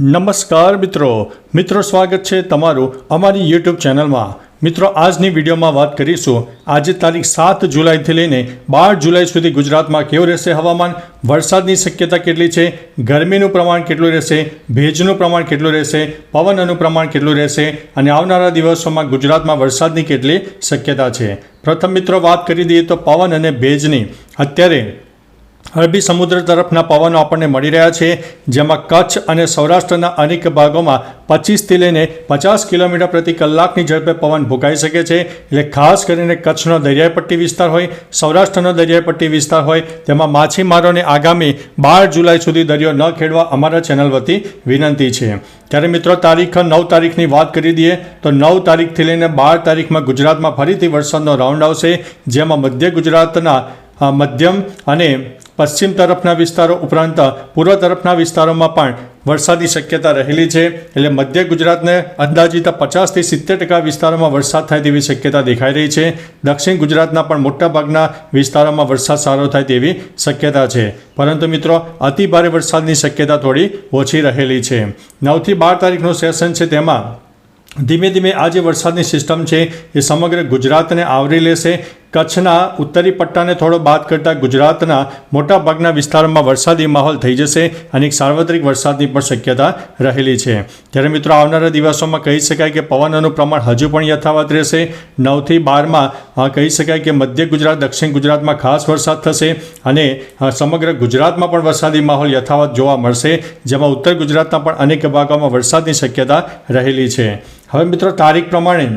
નમસ્કાર મિત્રો. મિત્રો, સ્વાગત છે તમારું અમારી યુટ્યુબ ચેનલમાં. મિત્રો, આજની વિડીયોમાં વાત કરીશું. આજે તારીખ સાત જુલાઈથી લઈને બાર જુલાઈ સુધી ગુજરાતમાં કેવું રહેશે હવામાન? વરસાદની શક્યતા કેટલી છે? ગરમીનું પ્રમાણ કેટલું રહેશે? ભેજનું પ્રમાણ કેટલું રહેશે? પવનનું પ્રમાણ કેટલું રહેશે? અને આવનારા દિવસોમાં ગુજરાતમાં વરસાદની કેટલી શક્યતા છે? પ્રથમ મિત્રો, વાત કરી દઈએ તો પવન અને ભેજની. અત્યારે અરબી સમુદ્ર તરફના પવનો આપણને મળી રહ્યા છે, જેમાં કચ્છ અને સૌરાષ્ટ્રના અનેક ભાગોમાં પચીસથી લઈને પચાસ કિલોમીટર પ્રતિ કલાકની ઝડપે પવન ભૂકાઈ શકે છે. એટલે ખાસ કરીને કચ્છનો દરિયાઈ પટ્ટી વિસ્તાર હોય, સૌરાષ્ટ્રનો દરિયાઈ પટ્ટી વિસ્તાર હોય, તેમાં માછીમારોને આગામી બાર જુલાઈ સુધી દરિયો ન ખેડવા અમારા ચેનલ વતી વિનંતી છે. ત્યારે મિત્રો, તારીખ નવ તારીખની વાત કરી દઈએ, તો નવ તારીખથી લઈને બાર તારીખમાં ગુજરાતમાં ફરીથી વરસાદનો રાઉન્ડ આવશે, જેમાં મધ્ય ગુજરાતના મધ્યમ અને પશ્ચિમ તરફના વિસ્તારો ઉપરાંત પૂર્વ તરફના વિસ્તારોમાં પણ વરસાદની શક્યતા રહેલી છે. એટલે મધ્ય ગુજરાતને અંદાજિત પચાસથી સિત્તેર ટકા વિસ્તારોમાં વરસાદ થાય તેવી શક્યતા દેખાઈ રહી છે. દક્ષિણ ગુજરાતના પણ મોટાભાગના વિસ્તારોમાં વરસાદ સારો થાય તેવી શક્યતા છે. પરંતુ મિત્રો અતિભારે વરસાદની શક્યતા થોડી ઓછી રહેલી છે. નવથી બાર તારીખનું સેશન છે તેમાં ધીમે ધીમે આ જે વરસાદની સિસ્ટમ છે એ સમગ્ર ગુજરાતને આવરી લેશે. કચ્છના ઉત્તરી પટ્ટાને થોડો બાદ કરતાં ગુજરાતના મોટાભાગના વિસ્તારોમાં વરસાદી માહોલ થઈ જશે અને સાર્વત્રિક વરસાદની પણ શક્યતા રહેલી છે. ત્યારે મિત્રો, આવનારા દિવસોમાં કહી શકાય કે પવનનું પ્રમાણ હજુ પણ યથાવત રહેશે. નવથી બારમાં કહી શકાય કે મધ્ય ગુજરાત, દક્ષિણ ગુજરાતમાં ખાસ વરસાદ થશે અને સમગ્ર ગુજરાતમાં પણ વરસાદી માહોલ યથાવત જોવા મળશે, જેમાં ઉત્તર ગુજરાતના પણ અનેક ભાગોમાં વરસાદની શક્યતા રહેલી છે. હવે મિત્રો, તારીખ પ્રમાણે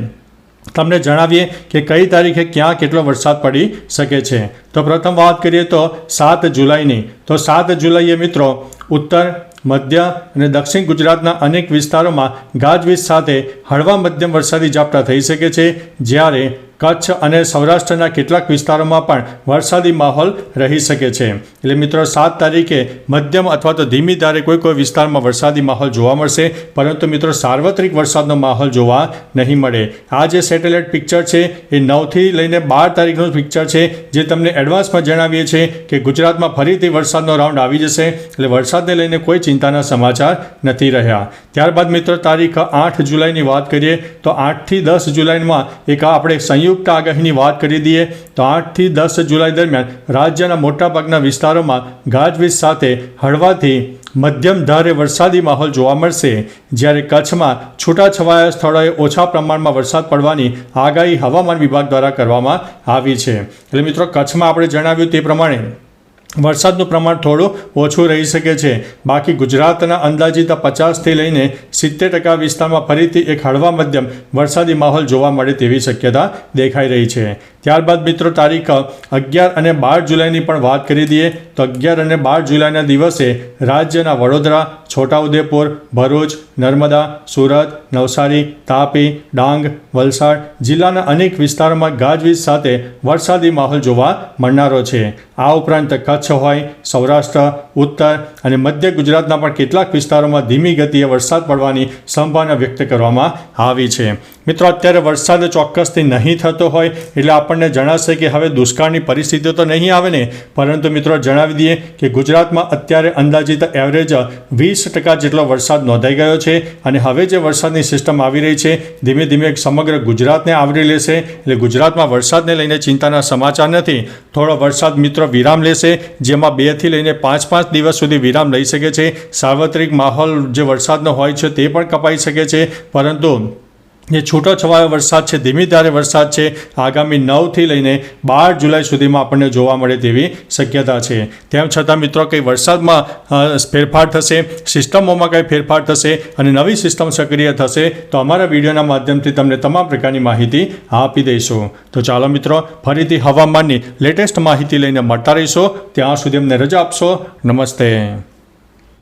તમને જણાવીએ કે કઈ તારીખે ક્યાં કેટલો વરસાદ પડી શકે છે. તો પ્રથમ વાત કરીએ તો સાત જુલાઈની. તો સાત જુલાઈએ મિત્રો ઉત્તર, મધ્ય અને દક્ષિણ ગુજરાતના અનેક વિસ્તારોમાં ગાજવીજ સાથે હળવા મધ્યમ વરસાદી ઝાપટા થઈ શકે છે. જ્યારે કચ્છ અને સૌરાષ્ટ્રના કેટલાક વિસ્તારોમાં પણ વરસાદી માહોલ રહી શકે છે. એટલે મિત્રો, સાત તારીખે મધ્યમ અથવા તો ધીમી ધારે કોઈ કોઈ વિસ્તારમાં વરસાદી માહોલ જોવા મળશે. પરંતુ મિત્રો, સાર્વત્રિક વરસાદનો માહોલ જોવા નહીં મળે. આ જે સેટેલાઇટ પિક્ચર છે, એ નવથી લઈને બાર તારીખનું પિક્ચર છે, જે તમને એડવાન્સમાં જણાવીએ છીએ કે ગુજરાતમાં ફરીથી વરસાદનો રાઉન્ડ આવી જશે. એટલે વરસાદને લઈને કોઈ ચિંતાના સમાચાર નથી રહ્યા. ત્યારબાદ મિત્રો, તારીખ આઠ જુલાઈની વાત કરીએ, તો આઠથી દસ જુલાઈમાં એક આપણે સંયુક્ત આગાહીની વાત કરી દઈએ તો આઠથી દસ જુલાઈ દરમિયાન રાજ્યના મોટાભાગના વિસ્તારોમાં ગાજવીજ સાથે હળવાથી મધ્યમ ધારે વરસાદી માહોલ જોવા મળશે. જ્યારે કચ્છમાં છૂટાછવાયા સ્થળોએ ઓછા પ્રમાણમાં વરસાદ પડવાની આગાહી હવામાન વિભાગ દ્વારા કરવામાં આવી છે. એટલે મિત્રો, કચ્છમાં આપણે જણાવ્યું તે પ્રમાણે વરસાદનું પ્રમાણ થોડું ઓછું રહી શકે છે. બાકી ગુજરાતના અંદાજિત પચાસથી લઈને સિત્તેર ટકા વિસ્તારમાં ફરીથી એક હળવા મધ્યમ વરસાદી માહોલ જોવા મળે તેવી શક્યતા દેખાઈ રહી છે. ત્યારબાદ મિત્રો તારીખ અગિયાર અને બાર જુલાઈની પણ વાત કરી દઈએ તો અગિયાર અને બાર જુલાઈના દિવસે રાજ્યના વડોદરા, છોટાઉદેપુર, ભરૂચ, નર્મદા, સુરત, નવસારી, તાપી, ડાંગ, વલસાડ જિલ્લાના અનેક વિસ્તારોમાં ગાજવીજ સાથે વરસાદી માહોલ જોવા મળનારો છે. આ ઉપરાંત કચ્છ હોય સૌરાષ્ટ્ર, ઉત્તર અને મધ્ય ગુજરાતના પણ કેટલાક વિસ્તારોમાં ધીમી ગતિએ વરસાદ પડવાની સંભાવના વ્યક્ત કરવામાં આવી છે. મિત્રો, અત્યારે વરસાદ ચોક્કસથી નહીં થતો હોય એટલે આપણને જણાશે કે હવે દુષ્કાળની પરિસ્થિતિઓ તો નહીં આવે ને. પરંતુ મિત્રો, જણાવી દઈએ કે ગુજરાતમાં અત્યારે અંદાજિત એવરેજ વીસ ટકા જેટલો વરસાદ નોંધાઈ ગયો છે અને હવે જે વરસાદની સિસ્ટમ આવી રહી છે, ધીમે ધીમે સમગ્ર ગુજરાતને આવરી લેશે. એટલે ગુજરાતમાં વરસાદને લઈને ચિંતાના સમાચાર નથી. થોડો વરસાદ મિત્રો વિરામ લેશે, જેમાં બેથી લઈને પાંચ પાંચ દિવસ સુધી વિરામ લઈ શકે છે. સાર્વત્રિક માહોલ જે વરસાદનો હોય છે તે પણ કપાઈ શકે છે. પરંતુ જે છૂટો છવાયો વરસાદ છે, ધીમી ધારે વરસાદ છે. આગામી નવથી લઈને બાર જુલાઈ સુધીમાં આપણને જોવા મળે તેવી શક્યતા છે. તેમ છતાં મિત્રો, કંઈ વરસાદમાં ફેરફાર થશે, સિસ્ટમોમાં કંઈ ફેરફાર થશે અને નવી સિસ્ટમ સક્રિય થશે, તો અમારા વિડીયોના માધ્યમથી તમને તમામ પ્રકારની માહિતી આપી દઈશું. તો ચાલો મિત્રો, ફરીથી હવામાનની લેટેસ્ટ માહિતી લઈને મળતા રહીશો. ત્યાં સુધી અમને રજા આપશો. નમસ્તે.